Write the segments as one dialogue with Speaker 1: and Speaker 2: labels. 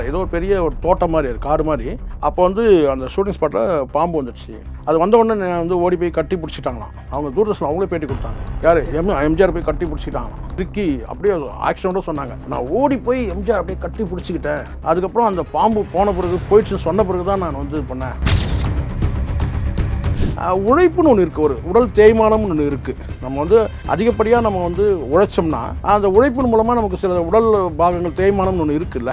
Speaker 1: இல்லை ஏதோ ஒரு பெரிய ஒரு தோட்டம் மாதிரி ஒரு காடு மாதிரி. அப்போ வந்து அந்த ஷூட்டிங் ஸ்பாட்டில் பாம்பு வந்துடுச்சு. அது வந்த உடனே வந்து ஓடி போய் கட்டி பிடிச்சிட்டாங்களாம். அவங்க தூர்தர்ஷன் அவங்களே பேட்டி கொடுத்தாங்க. யார்? எம் எம்ஜிஆர் போய் கட்டி பிடிச்சிட்டாங்களாம். ரிக்கி அப்படியே ஆக்சிடென்ட்டும் சொன்னாங்க. நான் ஓடி போய் எம்ஜிஆர் அப்படியே கட்டி பிடிச்சிக்கிட்டேன். அதுக்கப்புறம் அந்த பாம்பு போன பிறகு போயிடுச்சுன்னு சொன்ன பிறகு தான் நான் வந்து பண்ணேன். உழைப்புன்னு ஒன்று இருக்குது ஒரு உடல் தேய்மானம்னு ஒன்று இருக்குது நம்ம வந்து அதிகப்படியாக நம்ம வந்து உழைச்சோம்னா அந்த உழைப்பின் மூலமாக நமக்கு சில உடல் பாகங்கள் தேய்மானம்னு ஒன்று இருக்குல்ல.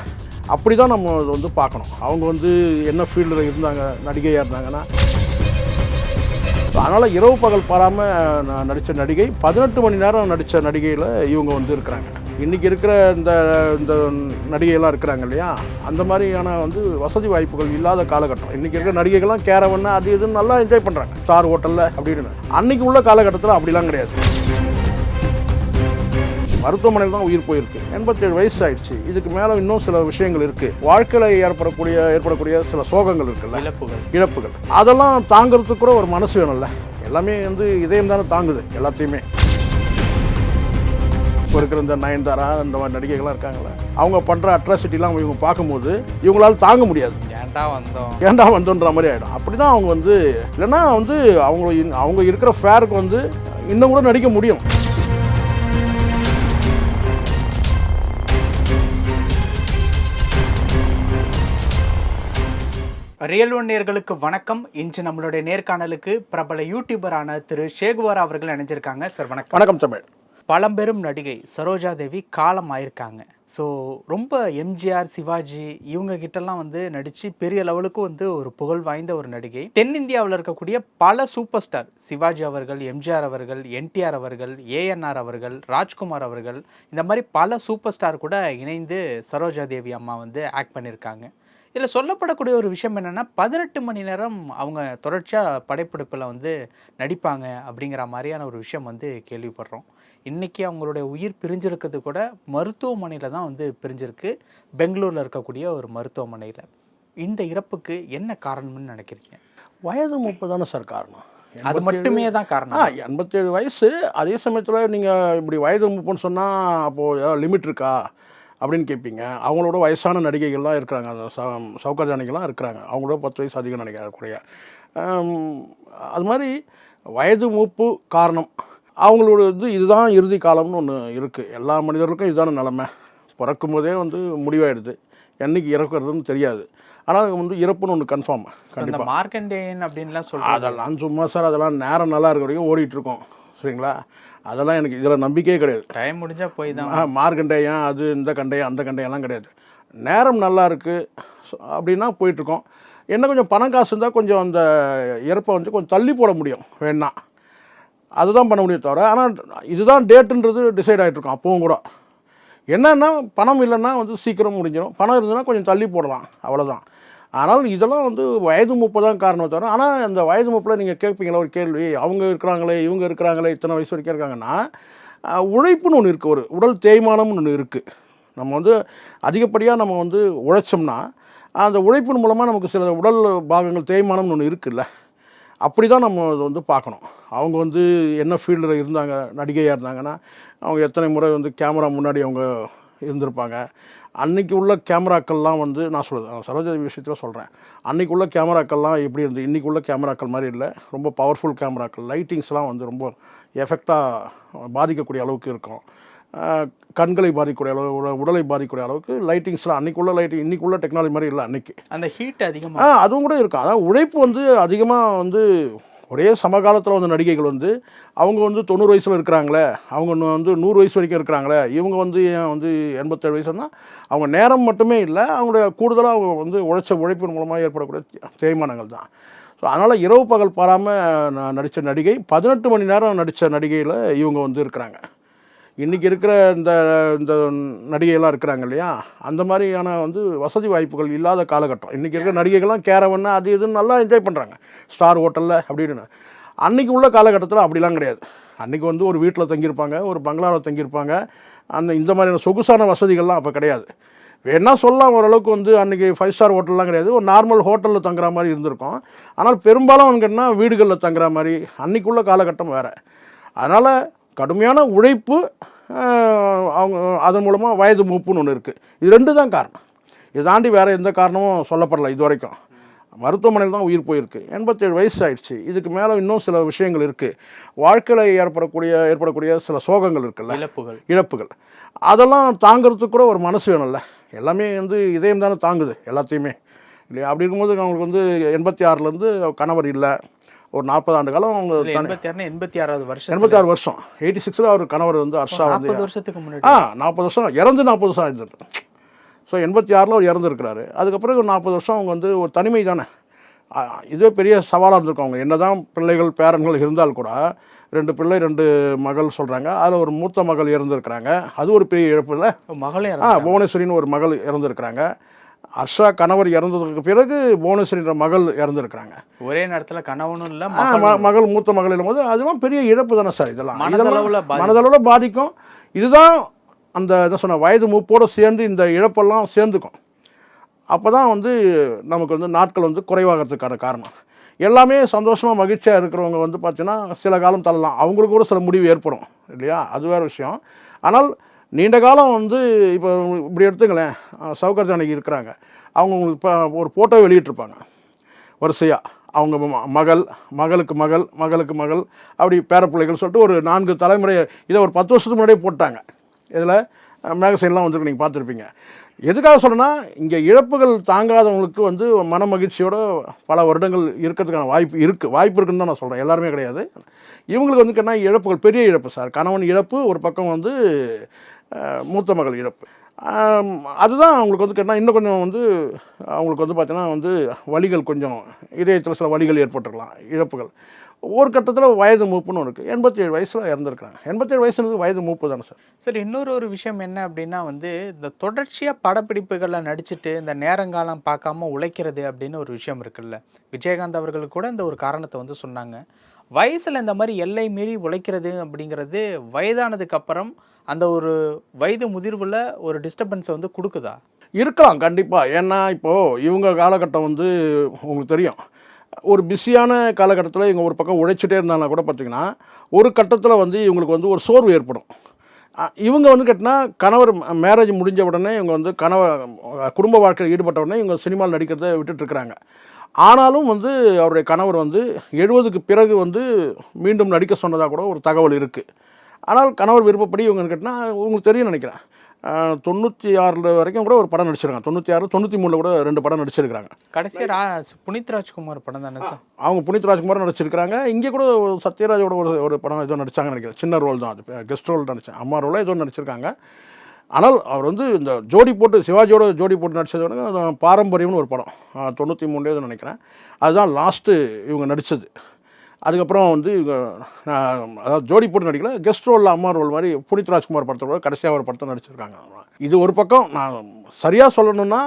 Speaker 1: அப்படி தான் நம்ம அதை வந்து பார்க்கணும். அவங்க வந்து என்ன ஃபீல்டில் இருந்தாங்க நடிகையாக இருந்தாங்கன்னா. அதனால் இரவு பகல் பாராமல் நான் நடித்த நடிகை பதினெட்டு மணி நேரம் நடித்த நடிகையில் இவங்க வந்து இருக்கிறாங்க. இன்றைக்கி இருக்கிற இந்த இந்த நடிகையெல்லாம் இருக்கிறாங்க இல்லையா? அந்த மாதிரியான வந்து வசதி வாய்ப்புகள் இல்லாத காலகட்டம். இன்றைக்கி இருக்கிற நடிகைகள்லாம் கேரவன்னு அது இதுன்னு நல்லா என்ஜாய் பண்ணுறாங்க ஸ்டார் ஹோட்டலில் அப்படின்னு. அன்றைக்கி உள்ள காலகட்டத்தில் அப்படிலாம் கிடையாது. மருத்துவமனையில் தான் உயிர் போயிருக்கு. எண்பத்தேழு வயசு ஆயிடுச்சு இதுக்கு மேலே இன்னும் சில விஷயங்கள் இருக்குது வாழ்க்கையில் ஏற்படக்கூடிய ஏற்படக்கூடிய சில சோகங்கள் இருக்குல்ல?
Speaker 2: இழப்புகள்.
Speaker 1: இழப்புகள். அதெல்லாம் தாங்கிறதுக்கு கூட ஒரு மனசு வேணும்ல. எல்லாமே வந்து இதயம் தானே தாங்குது எல்லாத்தையுமே. இப்போ இருக்கிற இந்த நயன்தாரா இந்த மாதிரி நடிகைகள்லாம் இருக்காங்கல்ல அவங்க பண்ணுற அட்ராசிட்டிலாம் இவங்க பார்க்கும்போது இவங்களால தாங்க முடியாது.
Speaker 2: ஏன்டா வந்தோம்?
Speaker 1: ஏன்டா வந்தோன்ற மாதிரி ஆகிடும் அப்படி தான் அவங்க வந்து இல்லைன்னா வந்து அவங்க அவங்க இருக்கிற ஃபேருக்கு வந்து இன்னும் கூட நடிக்க முடியும்.
Speaker 2: ரியல் ஒன் நேர்களுக்கு வணக்கம். இன்று நம்மளுடைய நேர்காணலுக்கு பிரபல யூடியூபரான திரு ஷேகுவார் அவர்கள் இணைஞ்சிருக்காங்க. சார் வணக்கம்.
Speaker 1: வணக்கம் தமிழ்.
Speaker 2: பழம்பெரும் நடிகை சரோஜா தேவி காலம் ஆயிருக்காங்க. ஸோ ரொம்ப எம்ஜிஆர் சிவாஜி இவங்க கிட்டலாம் வந்து நடித்து பெரிய லெவலுக்கு வந்து ஒரு புகழ் வாய்ந்த ஒரு நடிகை. தென்னிந்தியாவில் இருக்கக்கூடிய பல சூப்பர் ஸ்டார் சிவாஜி அவர்கள் எம்ஜிஆர் அவர்கள் என்டிஆர் அவர்கள் ஏஎன்ஆர் அவர்கள் ராஜ்குமார் அவர்கள் இந்த மாதிரி பல சூப்பர் ஸ்டார் கூட இணைந்து சரோஜா தேவி அம்மா வந்து ஆக்ட் பண்ணியிருக்காங்க. இதில் சொல்லப்படக்கூடிய ஒரு விஷயம் என்னென்னா பதினெட்டு மணி நேரம் அவங்க தொடர்ச்சியாக படைப்பிடிப்பில் வந்து நடிப்பாங்க அப்படிங்கிற மாதிரியான ஒரு விஷயம் வந்து கேள்விப்படுறோம். இன்றைக்கி அவங்களுடைய உயிர் பிரிஞ்சிருக்கிறது கூட மருத்துவமனையில் தான் வந்து பிரிஞ்சிருக்கு. பெங்களூரில் இருக்கக்கூடிய ஒரு மருத்துவமனையில். இந்த இறப்புக்கு என்ன காரணம்னு நினைக்கிறீங்க?
Speaker 1: வயது முப்பது தானே சார் காரணம்.
Speaker 2: அது மட்டுமே தான் காரணம்.
Speaker 1: எண்பத்தேழு வயசு அதே சமயத்தில் நீங்கள் இப்படி வயது முப்பதுன்னு சொன்னால் அப்போது லிமிட் இருக்கா? அப்படின்னு கேட்பீங்க. அவங்களோட வயசான நடிகைகள்லாம் இருக்கிறாங்க. அந்த ச சவுக்கர் ஜானிகள்லாம் இருக்கிறாங்க. அவங்களோட பத்து வயசு அதிகம் நினைக்கிறக்கூடிய அது மாதிரி வயது மூப்பு காரணம். அவங்களோட இது இதுதான் இறுதி காலம்னு ஒன்று இருக்குது எல்லா மனிதர்களுக்கும் இதுதான நிலமை. பிறக்கும் போதே வந்து முடிவாயிடுது. என்னைக்கு இறக்குறதுன்னு தெரியாது. ஆனால் வந்து இறப்புன்னு ஒன்று கன்ஃபார்ம் கண்டிப்பாக
Speaker 2: மார்க்கண்டேயன் அப்படின்லாம் சொல்கிறாங்க
Speaker 1: அதெல்லாம் சும்மா சார் அதெல்லாம் நேரம் நல்லா இருக்க வரைக்கும் ஓடிட்டு இருக்கோம். சரிங்களா? அதெல்லாம் எனக்கு இதில் நம்பிக்கையே கிடையாது.
Speaker 2: டைம் முடிஞ்சால் போய் தான்
Speaker 1: ஆ, மார்க்கண்டேயம் அது இந்த கண்டையம் அந்த கண்டையெல்லாம் கிடையாது. நேரம் நல்லா இருக்குது அப்படின்னா போயிட்டுருக்கோம். என்ன கொஞ்சம் பணம் காசு இருந்தால் கொஞ்சம் அந்த இறப்பை வந்து கொஞ்சம் தள்ளி போட முடியும். வேணா. அதுதான் பண்ண முடியும் தவிர ஆனால் இதுதான் டேட்டுன்றது டிசைட் ஆகிட்டு இருக்கும். அப்பவும் கூட. என்னன்னா பணம் இல்லைன்னா வந்து சீக்கிரம் முடிஞ்சிடும். பணம் இருந்ததுன்னா கொஞ்சம் தள்ளி போடலாம். அவ்வளோதான் ஆனாலும் இதெல்லாம் வந்து வயது மூப்பு தான் காரணம் தவிர ஆனால் அந்த வயது மூப்பில் நீங்கள் கேட்பீங்களா? ஒரு கேள்வி அவங்க இருக்கிறாங்களே இவங்க இருக்கிறாங்களே இத்தனை வயசு வரைக்கும் இருக்காங்கன்னா உழைப்புன்னு ஒன்று இருக்குது ஒரு உடல் தேய்மானம்னு ஒன்று இருக்குது நம்ம வந்து அதிகப்படியாக நம்ம வந்து உழைச்சோம்னா அந்த உழைப்பின் மூலமாக நமக்கு சில உடல் பாகங்கள் தேய்மானம்னு ஒன்று இருக்குல்ல அப்படி தான் நம்ம அதை வந்து பார்க்கணும். அவங்க வந்து என்ன ஃபீல்டில் இருந்தாங்க நடிகையாக இருந்தாங்கன்னா அவங்க எத்தனை முறை வந்து கேமரா முன்னாடி அவங்க இருந்திருப்பாங்க அன்னைக்கு உள்ள கேமராக்கள்லாம் வந்து நான் சொல்லுது சரோஜாதி விஷயத்தில் சொல்கிறேன் அன்னைக்கு உள்ள கேமராக்கள்லாம் எப்படி இருந்து இன்றைக்கி உள்ள கேமராக்கள் மாதிரி இல்லை. ரொம்ப பவர்ஃபுல் கேமராக்கள். லைட்டிங்ஸ்லாம் வந்து ரொம்ப எஃபெக்டாக பாதிக்கக்கூடிய அளவுக்கு இருக்கும். கண்களை பாதிக்கக்கூடிய அளவு உட- உடலை பாதிக்கக்கூடிய அளவுக்கு லைட்டிங்ஸ்லாம் அன்னைக்கு உள்ள லைட்டிங் இன்னைக்கு உள்ள டெக்னாலஜி மாதிரி இல்லை அன்னைக்கு.
Speaker 2: அந்த ஹீட் அதிகமாக
Speaker 1: அதுவும் கூட இருக்கும். அதாவது உழைப்பு வந்து அதிகமாக வந்து ஒரே சமகாலத்தில் வந்து நடிகைகள் வந்து அவங்க வந்து தொண்ணூறு வயசில் இருக்கிறாங்களே அவங்க இன்னும் வந்து நூறு வயசு வரைக்கும் இருக்கிறாங்களே இவங்க வந்து ஏன் வந்து எண்பத்தேழு வயசுனா அவங்க நேரம் மட்டுமே இல்லை அவங்களுடைய கூடுதலாக அவங்க வந்து உழைச்ச உழைப்பின் மூலமாக ஏற்படக்கூடிய தேய்மானங்கள் தான். ஸோ அதனால் இரவு பகல் பாராமல் நடித்த நடிகை பதினெட்டு மணி நேரம் நடித்த நடிகையில் இவங்க வந்து இருக்கிறாங்க. இன்றைக்கி இருக்கிற இந்த இந்த நடிகையெல்லாம் இருக்கிறாங்க இல்லையா? அந்த மாதிரியான வந்து வசதி வாய்ப்புகள் இல்லாத காலகட்டம். இன்றைக்கி இருக்கிற நடிகைகள்லாம் கேரவன்னு அது இதுன்னு நல்லா என்ஜாய் பண்ணுறாங்க ஸ்டார் ஹோட்டலில் அப்படின்னு. அன்றைக்கி உள்ள காலகட்டத்தில் அப்படிலாம் கிடையாது. அன்றைக்கி வந்து ஒரு வீட்டில் தங்கியிருப்பாங்க ஒரு பங்களாவில் தங்கியிருப்பாங்க. அந்த இந்த மாதிரியான சொகுசான வசதிகள்லாம் அப்போ கிடையாது. வேணா சொல்லலாம் ஓரளவுக்கு வந்து அன்றைக்கி ஃபைவ் ஸ்டார் ஹோட்டல்லாம் கிடையாது. ஒரு நார்மல் ஹோட்டலில் தங்குற மாதிரி இருந்திருக்கும். ஆனால் பெரும்பாலும் அவங்கன்னா வீடுகளில் தங்குற மாதிரி அன்றைக்கி உள்ள காலகட்டம் வேறு. அதனால் கடுமையான உழைப்பு அவங்க அதன் மூலமாக வயது மூப்புன்னு ஒன்று இருக்குது இது ரெண்டு தான் காரணம். இதை தாண்டி வேறு எந்த காரணமும் சொல்லப்படல இது வரைக்கும் மருத்துவமனையில் தான் உயிர் போயிருக்கு. எண்பத்தேழு வயசு ஆயிடுச்சு. இதுக்கு மேலே இன்னும் சில விஷயங்கள் இருக்குது வாழ்க்கையில் ஏற்படக்கூடிய ஏற்படக்கூடிய சில சோகங்கள் இருக்குல்ல?
Speaker 2: இழப்புகள்.
Speaker 1: இழப்புகள். அதெல்லாம் தாங்கிறதுக்கு கூட ஒரு மனசு வேணும்ல. எல்லாமே வந்து இதயம் தானே தாங்குது எல்லாத்தையுமே. இல்லையா? அப்படி இருக்கும்போது அவங்களுக்கு வந்து எண்பத்தி ஆறுலேருந்து கணவர் இல்லை. ஒரு நாற்பது ஆண்டு காலம் அவங்க
Speaker 2: எண்பத்தி எண்பத்தி ஆறாவது வருஷம்
Speaker 1: எண்பத்தி ஆறு வருஷம். எயிட்டி சிக்ஸில் அவர் கணவர் வந்து ஹர்ஷா வந்து
Speaker 2: வருஷத்துக்கு முன்னாடி.
Speaker 1: ஆ நாற்பது வருஷம். இறந்து நாற்பது வருஷம் ஆயிடுது ஸோ எண்பத்தி ஆறில் அவர் இறந்துருக்கிறாரு. அதுக்கப்புறம் ஒரு நாற்பது வருஷம் அவங்க வந்து ஒரு தனிமை தானே. இதுவே பெரிய சவாலாக இருந்திருக்கும் அவங்க. என்னதான் பிள்ளைகள் பேரன்கள் இருந்தால் கூட ரெண்டு பிள்ளை ரெண்டு மகள் சொல்கிறாங்க அதில் ஒரு மூத்த மகள் இறந்துருக்கிறாங்க. அது ஒரு பெரிய இழப்பு இல்லை.
Speaker 2: மகளே
Speaker 1: ஆ. புவனேஸ்வரின்னு ஒரு மகள் இறந்துருக்கிறாங்க. ஹர்ஷா கணவர் இறந்ததுக்கு பிறகு புவனேஸ்வரின்ற மகள் இறந்துருக்கிறாங்க.
Speaker 2: ஒரே நேரத்துல கணவனும் இல்ல
Speaker 1: மகள் மூத்த மகள் இருக்கும்போது அதெல்லாம் பெரிய இழப்பு தானே சார் இதெல்லாம்.
Speaker 2: மனதளவுல.
Speaker 1: மனதளவுல பாதிக்கும். இதுதான் அந்த என்ன சொன்ன வயது மூப்போடு சேர்ந்து இந்த இழப்பெல்லாம் சேர்ந்துக்கும். அப்போ தான் வந்து நமக்கு வந்து நாட்கள் வந்து குறைவாகிறதுக்கான காரணம். எல்லாமே சந்தோஷமாக மகிழ்ச்சியாக இருக்கிறவங்க வந்து பார்த்தீங்கன்னா சில காலம் தள்ளலாம். அவங்களுக்கு கூட சில முடிவு ஏற்படும் இல்லையா? அது வேறு விஷயம். ஆனால் நீண்ட காலம் வந்து இப்போ இப்படி எடுத்துங்களேன். சவுகர் ஜானகி இருக்கிறாங்க. அவங்க உங்களுக்கு இப்போ ஒரு ஃபோட்டோ வெளியிட்டிருப்பாங்க. வரிசையாக அவங்க மகள் மகளுக்கு மகள் மகளுக்கு மகள் அப்படி பேரப்பிள்ளைகள் சொல்லிட்டு ஒரு நான்கு தலைமுறை இதை ஒரு பத்து வருஷத்துக்கு முன்னாடியே போட்டாங்க. இதில் மேகசைன்லாம் வந்துருக்கு நீங்கள் பார்த்துருப்பீங்க. எதுக்காக சொல்றேன்னா இங்கே இழப்புகள் தாங்காதவங்களுக்கு வந்து மன மகிழ்ச்சியோட பல வருடங்கள் இருக்கிறதுக்கான வாய்ப்பு இருக்குது வாய்ப்பு இருக்குன்னு தான் நான் சொல்கிறேன் எல்லாருமே கிடையாது. இவங்களுக்கு வந்து என்ன இழப்புகள் பெரிய இழப்பு சார். கணவன் இழப்பு ஒரு பக்கம் வந்து மூத்த மகள் இழப்பு அதுதான் அவங்களுக்கு வந்து கேட்டால் இன்னும் கொஞ்சம் வந்து அவங்களுக்கு வந்து பார்த்தீங்கன்னா வந்து வழிகள் கொஞ்சம் இதயத்தில் சில வலிகள் ஏற்பட்டுருக்கலாம் இழப்புகள். ஒரு கட்டத்தில் வயது மூப்புன்னு இருக்குது எண்பத்தி ஏழு வயசில் இறந்துருக்காங்க எண்பத்தேழு வயசுன்றது வயது மூப்பு தானே சார்?
Speaker 2: சரி இன்னொரு ஒரு விஷயம் என்ன அப்படின்னா வந்து இந்த தொடர்ச்சியாக படப்பிடிப்புகளில் நடிச்சுட்டு இந்த நேரங்காலம் பார்க்காம உழைக்கிறது அப்படின்னு ஒரு விஷயம் இருக்குல்ல. விஜயகாந்த் அவர்கள் கூட இந்த ஒரு காரணத்தை வந்து சொன்னாங்க. வயசில் இந்த மாதிரி எல்லை மீறி உழைக்கிறது அப்படிங்கிறது வயதானதுக்கப்புறம் அந்த ஒரு வயது முதிர்வில் ஒரு டிஸ்டர்பன்ஸை வந்து கொடுக்குதா?
Speaker 1: இருக்கலாம் கண்டிப்பாக ஏன்னா இப்போது இவங்க காலகட்டம் வந்து உங்களுக்கு தெரியும். ஒரு பிஸியான காலகட்டத்தில் இவங்க ஒரு பக்கம் உழைச்சிட்டே இருந்தாங்கன்னா கூட பார்த்தீங்கன்னா ஒரு கட்டத்தில் வந்து இவங்களுக்கு வந்து ஒரு சோர்வு ஏற்படும். இவங்க வந்து கேட்டினா கணவர் மேரேஜ் முடிஞ்ச உடனே இவங்க வந்து கணவர் குடும்ப வாழ்க்கையில் ஈடுபட்ட உடனே இவங்க சினிமாவில் நடிக்கிறத விட்டுட்டு இருக்கிறாங்க. ஆனாலும் வந்து அவருடைய கணவர் வந்து எழுபதுக்கு பிறகு வந்து மீண்டும் நடிக்க சொன்னதாக கூட ஒரு தகவல் இருக்குது ஆனால் கணவர் விருப்பப்படி இவங்க கேட்டினா உங்களுக்கு தெரியும் நினைக்கிறேன். தொண்ணூற்றி ஆறில் வரைக்கும் கூட ஒரு படம் நடிச்சிருக்காங்க. தொண்ணூற்றி ஆறு தொண்ணூற்றி மூணில் கூட ரெண்டு படம் நடிச்சிருக்காங்க
Speaker 2: கடைசியா ரா- புனித் ராஜ்குமார் படம் தானே சார்?
Speaker 1: அவங்க புனித் ராஜ்குமார் நடிச்சிருக்காங்க இங்கே கூட ஒரு சத்யராஜோட ஒரு ஒரு படம் ஏதோ நடிச்சாங்கன்னு நினைக்கிறேன். சின்ன ரோல் தான். அது கெஸ்ட் ரோல் நடிச்சேன். அம்மா ரோலாக ஏதோ நடிச்சிருக்காங்க. ஆனால் அவர் வந்து இந்த ஜோடி போட்டு சிவாஜியோட ஜோடி போட்டு நடிச்சதோட அது பாரம்பரியம்னு ஒரு படம். தொண்ணூற்றி மூணு ஏதோ நினைக்கிறேன். அதுதான் லாஸ்ட்டு இவங்க நடித்தது அதுக்கப்புறம் வந்து அதாவது ஜோடி போட்டு நடிக்கல கெஸ்ட் ரோலில் அம்மா ரோல் மாதிரி புனித் ராஜ்குமார் படத்தை கடைசியாக ஒரு படத்தை நடிச்சிருக்காங்க. இது ஒரு பக்கம் நான் சரியாக சொல்லணும்னா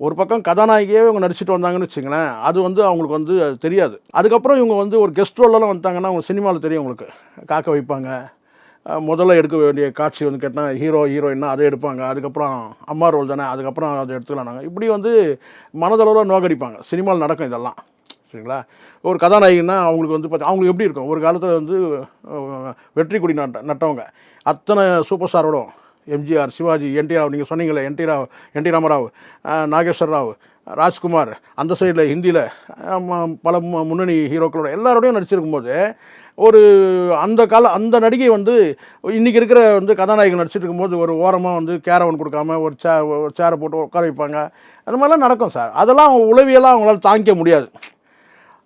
Speaker 1: ஒரு பக்கம் கதாநாயகியே இவங்க நடிச்சிட்டு வந்தாங்கன்னு வச்சுங்களேன் அது வந்து அவங்களுக்கு வந்து அது தெரியாது. அதுக்கப்புறம் இவங்க வந்து ஒரு கெஸ்ட் ரோலெல்லாம் வந்துட்டாங்கன்னா அவங்க சினிமாவில் தெரியும் உங்களுக்கு காக்க வைப்பாங்க. முதல்ல எடுக்க வேண்டிய காட்சி வந்து கேட்டால் ஹீரோ ஹீரோயின்னா அதை எடுப்பாங்க. அதுக்கப்புறம் அம்மா ரோல் தானே அதுக்கப்புறம் அதை எடுத்துக்கலாம் நாங்கள் இப்படி வந்து மனதளவில் நோகடிப்பாங்க சினிமாவில் நடக்கும் இதெல்லாம். சரிங்களா? ஒரு கதாநாயகினா அவங்களுக்கு வந்து பார்த்தா அவங்களுக்கு எப்படி இருக்கும்? ஒரு காலத்தில் வந்து வெற்றி கொடி நட்ட நட்டவங்க. அத்தனை சூப்பர் ஸ்டாரோடும் எம்ஜிஆர் சிவாஜி என்டி ராவ் நீங்கள் சொன்னீங்களே என்டி ராவ் என்டி ராமராவ் நாகேஸ்வர் ராவ் ராஜ்குமார் அந்த சைடில் ஹிந்தியில் பல மு- முன்னணி ஹீரோக்களோட எல்லாரோடையும் நடிச்சிருக்கும்போது ஒரு அந்த கால அந்த நடிகை வந்து இன்றைக்கி இருக்கிற வந்து கதாநாயகன் நடிச்சிட்டு இருக்கும்போது ஒரு ஓரமாக வந்து கேரவன் கொடுக்காம ஒரு சே ஒரு சேரை போட்டு உட்கார வைப்பாங்க. அந்த மாதிரிலாம் நடக்கும் சார். அதெல்லாம் அவங்க உளவியெல்லாம் அவங்களால தாங்கிக்க முடியாது.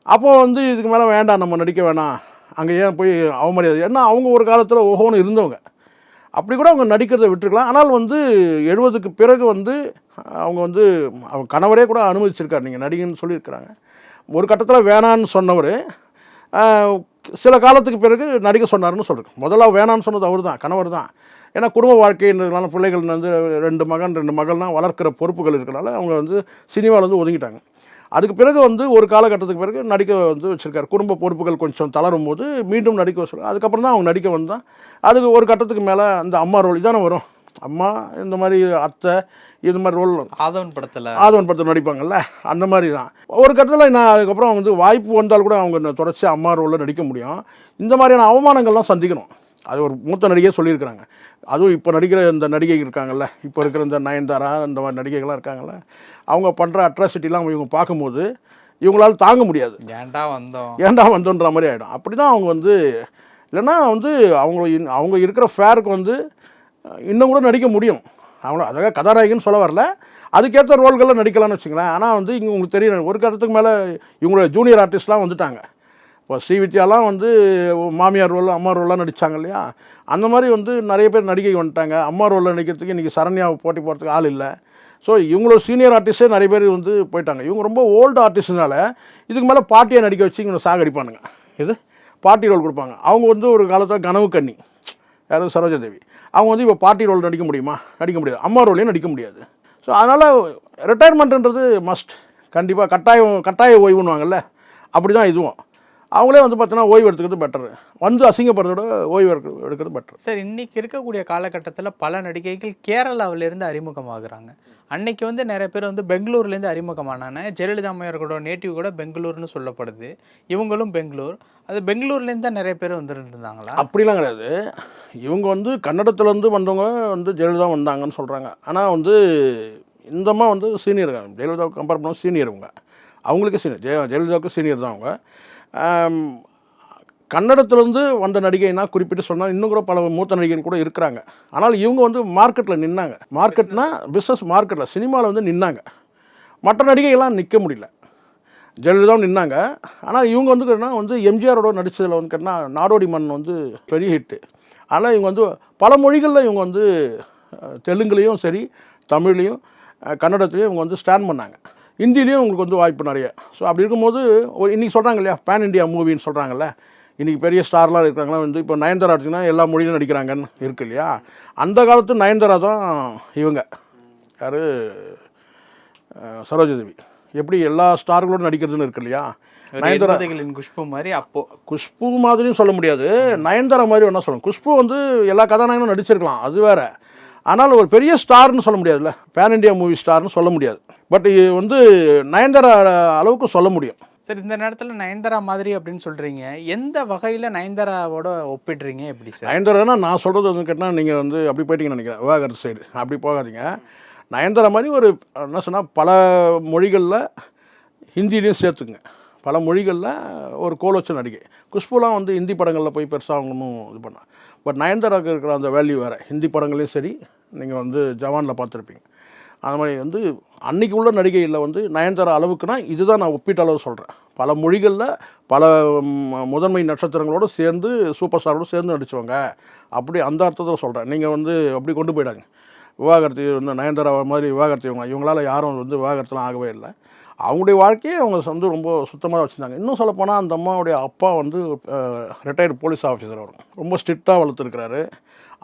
Speaker 1: அப்போது வந்து இதுக்கு மேலே வேண்டாம் நம்ம நடிக்க வேணாம். அங்கே ஏன் போய் அவமரியாதை? ஏன்னா அவங்க ஒரு காலத்தில் ஓஹோன்னு இருந்தவங்க. அப்படி கூட அவங்க நடிக்கிறத விட்டுருக்கலாம். ஆனால் வந்து எழுபதுக்கு பிறகு வந்து அவங்க வந்து அவங்க கணவரே கூட அனுமதிச்சிருக்காரு. நீங்கள் நடிகன்னு சொல்லியிருக்கிறாங்க. ஒரு கட்டத்தில் வேணான்னு சொன்னவர் சில காலத்துக்கு பிறகு நடிக்க சொன்னார்னு சொல்கிறேன் முதல்ல வேணான்னு சொன்னது அவர் தான் கணவர் தான். ஏன்னா குடும்ப வாழ்க்கைன்றதுனால பிள்ளைகள் வந்து ரெண்டு மகன் ரெண்டு மகள்லாம் வளர்க்குற பொறுப்புகள் இருக்கிறனால அவங்க வந்து சினிமாவில் வந்து ஒதுங்கிட்டாங்க. அதுக்கு பிறகு வந்து ஒரு காலகட்டத்துக்கு பிறகு நடிக்க வந்து வச்சிருக்காரு. குடும்ப பொறுப்புகள் கொஞ்சம் தளரும் போது மீண்டும் நடிக்க சொல்லுவாங்க அதுக்கப்புறம் தான் அவங்க நடிக்க வந்தான். அதுக்கு ஒரு கட்டத்துக்கு மேலே அந்த அம்மா ரோல் தானே வரும். அம்மா இந்த மாதிரி அத்தை இது மாதிரி ரோல்
Speaker 2: ஆதவன் படத்துல.
Speaker 1: ஆதவன் படத்தில் நடிப்பாங்கல்ல? அந்த மாதிரி தான். ஒரு கட்டத்தில் நான் அதுக்கப்புறம் வந்து வாய்ப்பு வந்தால் கூட அவங்க தொடர்ச்சி அம்மா ரோலில் நடிக்க முடியும். இந்த மாதிரியான அவமானங்கள்லாம் சந்திக்கணும். அது ஒரு மூத்த நடிகை சொல்லியிருக்கிறாங்க. அதுவும் இப்போ நடிக்கிற இந்த நடிகை இருக்காங்கல்ல இப்போ இருக்கிற இந்த நயன்தாரா இந்த மாதிரி நடிகைகள்லாம் இருக்காங்கல்ல அவங்க பண்ணுற அட்ராசிட்டிலாம் இவங்க பார்க்கும்போது இவங்களால தாங்க முடியாது.
Speaker 2: ஏன்டா வந்தோம்?
Speaker 1: ஏன்டா வந்தோன்ற மாதிரி ஆகிடும் அப்படி தான் அவங்க வந்து இல்லைன்னா வந்து அவங்க அவங்க இருக்கிற ஃபேருக்கு வந்து இன்னும் கூட நடிக்க முடியும். அவங்க அதாவது கதாநாயகன்னு சொல்ல வரல. அதுக்கேற்ற ரோல்களில் நடிக்கலாம்னு வச்சுங்களேன் ஆனால் வந்து இங்கே உங்களுக்கு தெரியும் ஒரு கட்டத்துக்கு மேலே இவங்களோட ஜூனியர் ஆர்டிஸ்ட்லாம் வந்துட்டாங்க. இப்போ ஸ்ரீவித்யாலாம் வந்து மாமியார் ரோல் அம்மா ரோல்லாம் நடித்தாங்க இல்லையா? அந்த மாதிரி வந்து நிறைய பேர் நடிகை வந்துட்டாங்க. அம்மா ரோலில் நடிக்கிறதுக்கு இன்றைக்கி சரண்யா போட்டி போகிறதுக்கு ஆள் இல்லை. ஸோ இவங்களோட சீனியர் ஆர்டிஸ்டே நிறைய பேர் வந்து போயிட்டாங்க. இவங்க ரொம்ப ஓல்டு ஆர்டிஸ்ட்னால இதுக்கு மேலே பாட்டியை நடிக்க வச்சு இவங்க சாகடிப்பானுங்க. இது? பாட்டி ரோல் கொடுப்பாங்க. அவங்க வந்து ஒரு காலத்தில் கனவு கண்ணி யாரும் சரோஜாதேவி. அவங்க வந்து இப்போ பாட்டி ரோல் நடிக்க முடியுமா? நடிக்க முடியாது. அம்மா ரோலையும் நடிக்க முடியாது. ஸோ அதனால் ரிட்டையர்மெண்ட்டுன்றது மஸ்ட் கண்டிப்பாக கட்டாயம் கட்டாய ஓய்வுன்னுவாங்கல்ல. அப்படி தான் இதுவும். அவங்களே வந்து பார்த்தீங்கன்னா ஓய்வு எடுத்துக்கிறது பெட்டர் வந்து அசிங்கப்படுறதோட ஓய்வு எடுக்க எடுக்கிறது பெட்டர்
Speaker 2: சார் இன்னைக்கு இருக்கக்கூடிய காலகட்டத்தில் பல நடிகைகள் கேரளாவிலேருந்து அறிமுகமாகுறாங்க. அன்னைக்கு வந்து நிறைய பேர் வந்து பெங்களூர்லேருந்து அறிமுகமானாங்க. ஜெயலலிதா அம்மையார் கூட நேட்டிவ் கூட பெங்களூர்னு சொல்லப்படுது. இவங்களும் பெங்களூர். அது பெங்களூர்லேருந்து தான் நிறைய பேர் வந்துட்டு இருந்தாங்களா
Speaker 1: அப்படிலாம் கிடையாது. இவங்க வந்து கன்னடத்துலேருந்து வந்தவங்க வந்து ஜெயலலிதா வந்தாங்கன்னு சொல்கிறாங்க ஆனால் வந்து இந்தம்மா வந்து சீனியர் ஜெயலலிதாவுக்கு கம்பேர் பண்ண சீனியர் இவங்க. அவங்களுக்கு சீனியர் ஜெய ஜெயலலிதாவுக்கு சீனியர் தான் அவங்க. கன்னடத்துலேருந்து வந்த நடிகைனா குறிப்பிட்டு சொன்னால் இன்னும் கூட பல மூத்த நடிகைகள் கூட இருக்கிறாங்க. ஆனால் இவங்க வந்து மார்க்கெட்டில் நின்னாங்க. மார்க்கெட்னா பிஸ்னஸ் மார்க்கெட்டில் சினிமாவில் வந்து நின்னாங்க. மற்ற நடிகைகள்லாம் நிற்க முடியல. ஜெயலலிதாவும் நின்னாங்க. ஆனால் இவங்க வந்து கேட்டால் வந்து எம்ஜிஆரோட நடித்ததில் வந்து கேட்டால் நாடோடி மண் வந்து பெரிய ஹிட்டு ஆனால் இவங்க வந்து பல மொழிகளில் இவங்க வந்து தெலுங்குலேயும் சரி தமிழ்லேயும் கன்னடத்துலேயும் இவங்க வந்து ஸ்டாண்ட் பண்ணாங்க. ஹிந்திலையும் உங்களுக்கு வந்து வாய்ப்பு நிறைய. ஸோ அப்படி இருக்கும்போது ஒரு இன்றைக்கி சொல்கிறாங்க இல்லையா பேன் இண்டியா மூவின்னு சொல்கிறாங்கல்ல இன்றைக்கி பெரிய ஸ்டார்லாம் இருக்கிறாங்களா வந்து இப்போ நயன்தாரா எடுத்திங்கன்னா எல்லா மொழியிலும் நடிக்கிறாங்கன்னு இருக்கு இல்லையா? அந்த காலத்து நயன்தாரா தான் இவங்க. யார்? சரோஜதேவி எப்படி எல்லா ஸ்டார்களோடும் நடிக்கிறதுன்னு இருக்கு இல்லையா?
Speaker 2: ஒரு
Speaker 1: நயன்தாரா
Speaker 2: எண்பதுகளின் குஷ்பு மாதிரி அப்போ.
Speaker 1: குஷ்பு மாதிரியும் சொல்ல முடியாது. நயன்தாரா மாதிரி வேணா சொல்லணும் குஷ்பு வந்து எல்லா கதாநாயகனும் நடிச்சிருக்கலாம். அது வேற. ஆனால் ஒரு பெரிய ஸ்டார்னு சொல்ல முடியாதுல்ல. பேன் இண்டியா மூவி ஸ்டார்னு சொல்ல முடியாது. பட் வந்து நயன்தாரா அளவுக்கு சொல்ல முடியும்.
Speaker 2: சார் இந்த நேரத்தில் நயன்தாரா மாதிரி அப்படின்னு சொல்றீங்க. எந்த வகையில் நயன்தாராவோட ஒப்பிடுறீங்க? எப்படி சார்?
Speaker 1: நயன்தாரானா நான் சொல்கிறது வந்து கேட்டால் நீங்கள் வந்து அப்படி போயிட்டீங்கன்னு நினைக்கிறேன். விவாகரத்து சைடு. அப்படி போகாதீங்க. நயன்தாரா மாதிரி ஒரு என்ன சொன்னால் பல மொழிகளில் ஹிந்திலையும் சேர்த்துக்குங்க. பல மொழிகளில் ஒரு கோல் வச்ச நடிகை. குஷ்புலாம் வந்து ஹிந்தி படங்களில் போய் பெருசாக ஒன்றும் இது பண்ண. பட் நயன்தாராவுக்கு இருக்கிற அந்த வேல்யூ வேறு. ஹிந்தி படங்களையும் சரி நீங்கள் வந்து ஜவானில் பார்த்துருப்பீங்க. அந்த மாதிரி வந்து அன்றைக்கி உள்ள நடிகையில் வந்து நயன்தாரா அளவுக்குனா இதுதான் நான் ஒப்பீட்டு அளவு சொல்கிறேன் பல மொழிகளில் பல முதன்மை நட்சத்திரங்களோடு சேர்ந்து சூப்பர் ஸ்டாரோடு சேர்ந்து நடித்தவங்க அப்படி அந்த அர்த்தத்தில் சொல்கிறேன் நீங்கள் வந்து அப்படி கொண்டு போயிடாங்க விவாகரத்து வந்து நயன்தாரா மாதிரி விவாகரத்து இவங்க இவங்களால யாரும் வந்து விவாகரத்துலாம் ஆகவே இல்லை. அவங்களுடைய வாழ்க்கையை அவங்க வந்து ரொம்ப சுத்தமாக வச்சுருந்தாங்க. இன்னும் சொல்லப்போனால் அந்த அம்மாவுடைய அப்பா வந்து ரிட்டையர்டு போலீஸ் ஆஃபீஸர் அவர். ரொம்ப ஸ்ட்ரிக்டாக வளர்த்துருக்கிறாரு.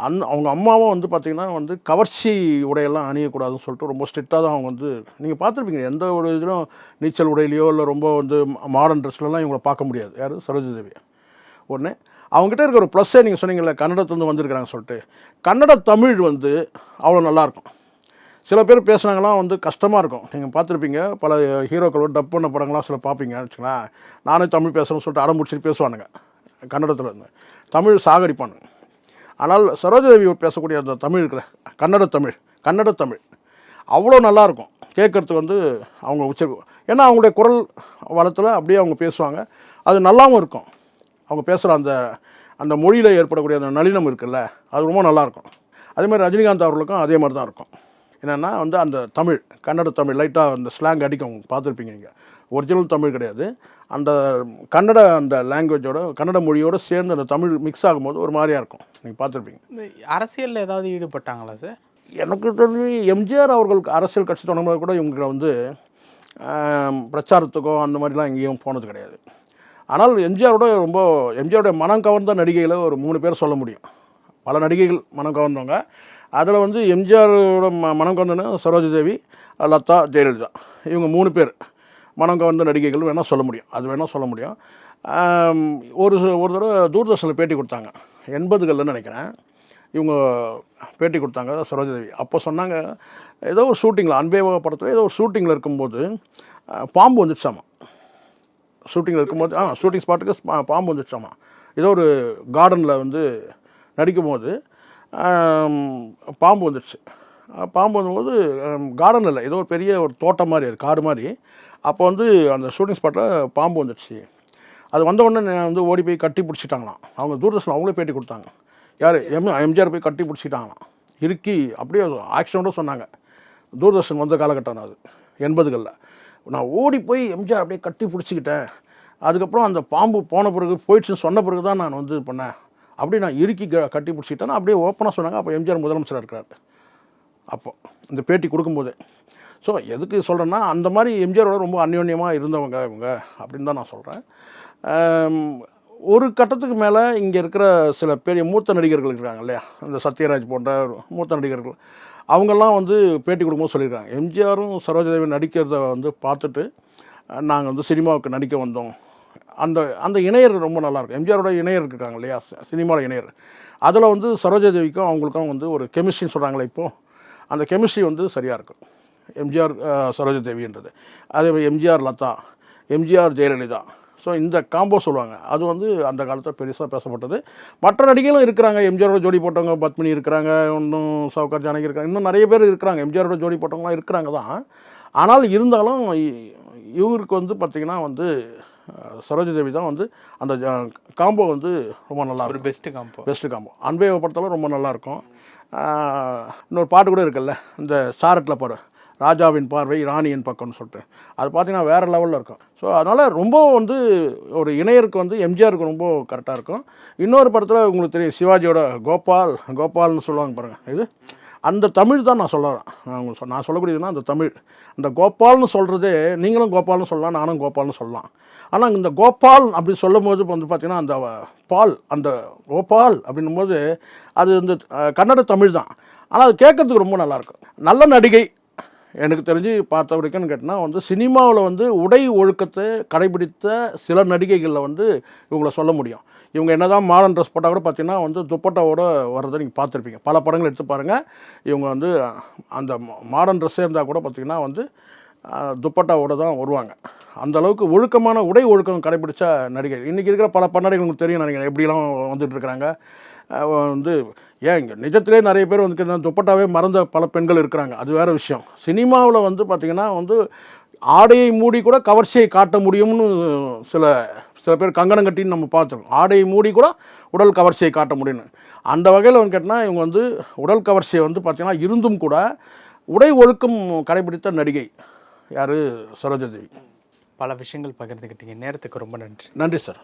Speaker 1: அந் அவங்க அம்மாவும் வந்து பார்த்திங்கன்னா வந்து கவர்ச்சி உடையெல்லாம் அணியக்கூடாதுன்னு சொல்லிட்டு ரொம்ப ஸ்ட்ரிக்டாக தான் அவங்க வந்து நீங்கள் பார்த்துருப்பீங்க எந்த ஒரு இதிலும் நீச்சல் உடையிலையோ இல்லை ரொம்ப வந்து மாடர்ன் ட்ரெஸ்லலாம் இவங்களை பார்க்க முடியாது. யார்? சரோஜதேவி ஒன்று அவங்ககிட்ட இருக்கிற ஒரு ப்ளஸ்ஸே நீங்கள் சொன்னீங்கல்ல கன்னடத்துலேருந்து வந்திருக்கிறாங்க சொல்லிட்டு கன்னட தமிழ் வந்து அவ்வளோ நல்லாயிருக்கும் சில பேர் பேசுனாங்களாம் வந்து கஷ்டமாக இருக்கும். நீங்கள் பார்த்துருப்பீங்க பல ஹீரோக்களோட டப் பண்ண படங்கள்லாம் சில பார்ப்பீங்க. வச்சுக்கலாம் நானே தமிழ் பேசுகிறேன்னு சொல்லிட்டு அடம்பிடிச்சிட்டு பேசுவானுங்க கன்னடத்தில் இருந்து. தமிழ் சாகடிப்பானுங்க. ஆனால் சரோஜதேவி பேசக்கூடிய அந்த தமிழ் இருக்கிற கன்னட தமிழ் கன்னட தமிழ் அவ்வளோ நல்லாயிருக்கும் கேட்குறதுக்கு வந்து அவங்க உச்சரி ஏன்னா அவங்களுடைய குரல் வளத்தில் அப்படியே அவங்க பேசுவாங்க. அது நல்லாவும் இருக்கும். அவங்க பேசுகிற அந்த அந்த மொழியில் ஏற்படக்கூடிய அந்த நளினம் இருக்குல்ல அது ரொம்ப நல்லாயிருக்கும் அதே மாதிரி ரஜினிகாந்த் அவர்களுக்கும் அதே மாதிரி தான் இருக்கும். என்னென்னா வந்து அந்த தமிழ் கன்னட தமிழ் லைட்டாக அந்த ஸ்லாங் அடிக்கும் பார்த்துருப்பீங்க நீங்கள் ஒரிஜினல் தமிழ் கிடையாது. அந்த கன்னட அந்த லாங்குவேஜோட கன்னட மொழியோட சேர்ந்து அந்த தமிழ் மிக்ஸ் ஆகும்போது ஒரு மாதிரியாக இருக்கும். நீங்கள் பார்த்துருப்பீங்க.
Speaker 2: இந்த அரசியலில் ஏதாவது ஈடுபட்டாங்களா சார்
Speaker 1: எனக்கு தெரிஞ்சு எம்ஜிஆர் அவர்களுக்கு அரசியல் கட்சி தொடங்கும்போது கூட இவங்க வந்து பிரச்சாரத்துக்கோ அந்த மாதிரிலாம் எங்கேயும் போனது கிடையாது. ஆனால் எம்ஜிஆரோட ரொம்ப எம்ஜிஆரோட மனம் கவர்ந்த நடிகைகளை ஒரு மூணு பேர் சொல்ல முடியும். பல நடிகைகள் மனம் கவர்ந்தவங்க. அதில் வந்து எம்ஜிஆரோட ம மனம் கவர்ந்தன சரோஜதேவி லதா ஜெயலலிதா. இவங்க மூணு பேர் மனம் கவர்ந்த நடிகைகள் வேணால் சொல்ல முடியும். அது வேணால் சொல்ல முடியும். ஒரு ஒரு தடவை தூர்தர்ஷனில் பேட்டி கொடுத்தாங்க. எண்பதுகளில் நினைக்கிறேன். இவங்க பேட்டி கொடுத்தாங்க சரோஜதேவி. அப்போ சொன்னாங்க ஏதோ ஒரு ஷூட்டிங்கில் அன்பேவக படத்தில் ஏதோ ஒரு ஷூட்டிங்கில் இருக்கும்போது பாம்பு வந்துடுச்சாமா? ஷூட்டிங்கில் இருக்கும்போது ஆ ஷூட்டிங் ஸ்பாட்டுக்கு பாம்பு வந்துடுச்சாமா? ஏதோ ஒரு கார்டனில் வந்து நடிக்கும்போது பாம்பு வந்துடுச்சு பாம்பு வந்தபோது கார்டன் இல்லை. ஏதோ ஒரு பெரிய ஒரு தோட்டம் மாதிரி இருக்குது காடு மாதிரி. அப்போ வந்து அந்த ஷூட்டிங் ஸ்பாட்டில் பாம்பு வந்துடுச்சு அது வந்த உடனே வந்து ஓடி போய் கட்டி பிடிச்சிட்டாங்களாம். அவங்க தூரதர்ஷன் அவங்களே பேட்டி கொடுத்தாங்க. யார்? எம் எம்ஜிஆர் போய் கட்டி பிடிச்சிட்டாங்களாம். இறுக்கி அப்படியே ஆக்சிடெண்ட்டும் சொன்னாங்க. தூர்தர்ஷன் வந்த காலகட்டம் அது எண்பதுகளில். நான் ஓடி போய் எம்ஜிஆர் அப்படியே கட்டி பிடிச்சிக்கிட்டேன். அதுக்கப்புறம் அந்த பாம்பு போன பிறகு போயிடுச்சுன்னு சொன்ன பிறகு தான் நான் வந்து இது பண்ணேன். அப்படி நான் இறுக்கி க- கட்டி பிடிச்சிட்டேன்னா அப்படியே ஓப்பனாக சொன்னாங்க. அப்போ எம்ஜிஆர் முதலமைச்சராக இருக்கிறார் அப்போ இந்த பேட்டி கொடுக்கும்போது. ஸோ எதுக்கு சொல்கிறேன்னா அந்த மாதிரி எம்ஜிஆரோட ரொம்ப அந்யோன்யமாக இருந்தவங்க இவங்க அப்படின்னு தான் நான் சொல்கிறேன் ஒரு கட்டத்துக்கு மேலே இங்கே இருக்கிற சில பெரிய மூத்த நடிகர்கள் இருக்காங்க இல்லையா? இந்த சத்யராஜ் போன்ற மூத்த நடிகர்கள். அவங்கெல்லாம் வந்து பேட்டி கொடுக்கும்போது சொல்லியிருக்காங்க. எம்ஜிஆரும் சரோஜாதேவி நடிக்கிறத வந்து பார்த்துட்டு நாங்கள் வந்து சினிமாவுக்கு நடிக்க வந்தோம். அந்த அந்த இணையர் ரொம்ப நல்லாயிருக்கும் எம்ஜிஆரோட இணையர் இருக்காங்க இல்லையா? சினிமாவில் இணையர். அதில் வந்து சரோஜாதேவிக்கும் அவங்களுக்கும் வந்து ஒரு கெமிஸ்ட்ரின்னு சொல்கிறாங்களே இப்போது அந்த கெமிஸ்ட்ரி வந்து சரியாக இருக்கும். எம்ஜிஆர் அஹ், சரோஜா தேவின்றது. அதே மாதிரி MGR Latha MGR Jayalalithaa. So இந்த காம்போ சொல்லுவாங்க. அது வந்து அந்த காலத்தில் பெருசாக பேசப்பட்டது. மற்ற நடிகைகளும் இருக்கிறாங்க. எம்ஜிஆரோட ஜோடி போட்டவங்க பத்மினி இருக்கிறாங்க இன்னும் சவுகார் ஜானகி இருக்காங்க. இன்னும் நிறைய பேர் இருக்கிறாங்க. எம்ஜிஆரோட ஜோடி போட்டவங்களாம் இருக்கிறாங்க தான். ஆனால் இருந்தாலும் இவங்களுக்கு இவருக்கு வந்து பார்த்திங்கன்னா வந்து சரோஜா தேவி தான் வந்து அந்த காம்போ வந்து ரொம்ப நல்லா இருக்கும்.
Speaker 2: பெஸ்ட் காம்போ
Speaker 1: பெஸ்ட்டு காம்போ அன்பே படத்தில் ரொம்ப நல்லாயிருக்கும் இன்னொரு பாட்டு கூட இருக்குல்ல இந்த சாரட்டில் பாரு ராஜாவின் பார்வை ராணியின் பக்கம்னு சொல்லிட்டு. அது பார்த்தீங்கன்னா வேறு லெவலில் இருக்கும். ஸோ அதனால் ரொம்ப வந்து ஒரு இணையருக்கு வந்து எம்ஜிஆருக்கு ரொம்ப கரெக்டாக இருக்கும். இன்னொரு படத்தில் உங்களுக்கு தெரியும் சிவாஜியோட கோபால் கோபால்னு சொல்லுவாங்க பாருங்கள் இது. அந்த தமிழ் தான் நான் சொல்லுறேன் நான் உங்களுக்கு சொ- நான் சொல்லக்கூடியதுன்னா அந்த தமிழ். அந்த கோபால்னு சொல்கிறதே நீங்களும் கோபால்னு சொல்லலாம் நானும் கோபால்னு சொல்லலாம். ஆனால் இந்த கோபால் அப்படி சொல்லும்போது இப்போ வந்து பார்த்திங்கன்னா அந்த பால் அந்த கோபால் அப்படின்னும்போது அது இந்த கன்னட தமிழ் தான். ஆனால் அது கேட்கறதுக்கு ரொம்ப நல்லாயிருக்கும் நல்ல நடிகை. எனக்கு தெரிஞ்சு பார்த்த வரைக்கும்னு கேட்டால் வந்து சினிமாவில் வந்து உடை ஒழுக்கத்தை கடைபிடித்த சில நடிகைகளில் வந்து இவங்கள சொல்ல முடியும். இவங்க என்ன தான் மாடர்ன் ட்ரெஸ் போட்டால் கூட பார்த்தீங்கன்னா வந்து துப்பட்டாவோட வர்றதை நீங்கள் பார்த்துருப்பீங்க. பல படங்கள் எடுத்து பாருங்கள் இவங்க வந்து அந்த மாடர்ன் ட்ரெஸ்ஸே இருந்தால் கூட பார்த்தீங்கன்னா வந்து துப்பட்டாவோடு துப்பட்டாவோட தான் வருவாங்க. அந்த அளவுக்கு ஒழுக்கமான உடை ஒழுக்கம் கடைபிடிச்ச நடிகை இன்றைக்கி இருக்கிற பல பன்னடைகள் உங்களுக்கு தெரியும் நினைக்கிறேன். எப்படிலாம் வந்துட்டு இருக்கிறாங்க? வந்து ஏன் இங்கே நிஜத்திலே நிறைய பேர் வந்து துப்பட்டாவே மறந்த பல பெண்கள் இருக்கிறாங்க. அது வேறு விஷயம். சினிமாவில் வந்து பார்த்திங்கன்னா வந்து ஆடையை மூடி கூட கவர்ச்சியை காட்ட முடியும்னு சில சில பேர் கங்கணம் கட்டின்னு நம்ம பார்த்துருக்கோம். ஆடையை மூடி கூட உடல் கவர்ச்சியை காட்ட முடியும்னு. அந்த வகையில் வந்து கேட்டால் இவங்க வந்து உடல் கவர்ச்சியை வந்து பார்த்திங்கன்னா இருந்தும் கூட உடை ஒழுக்கம் கடைபிடித்த நடிகை யார்? சரோஜாதேவி.
Speaker 2: பல விஷயங்கள் பகிர்ந்துக்கிட்டீங்க நேரத்துக்கு ரொம்ப நன்றி.
Speaker 1: நன்றி சார்.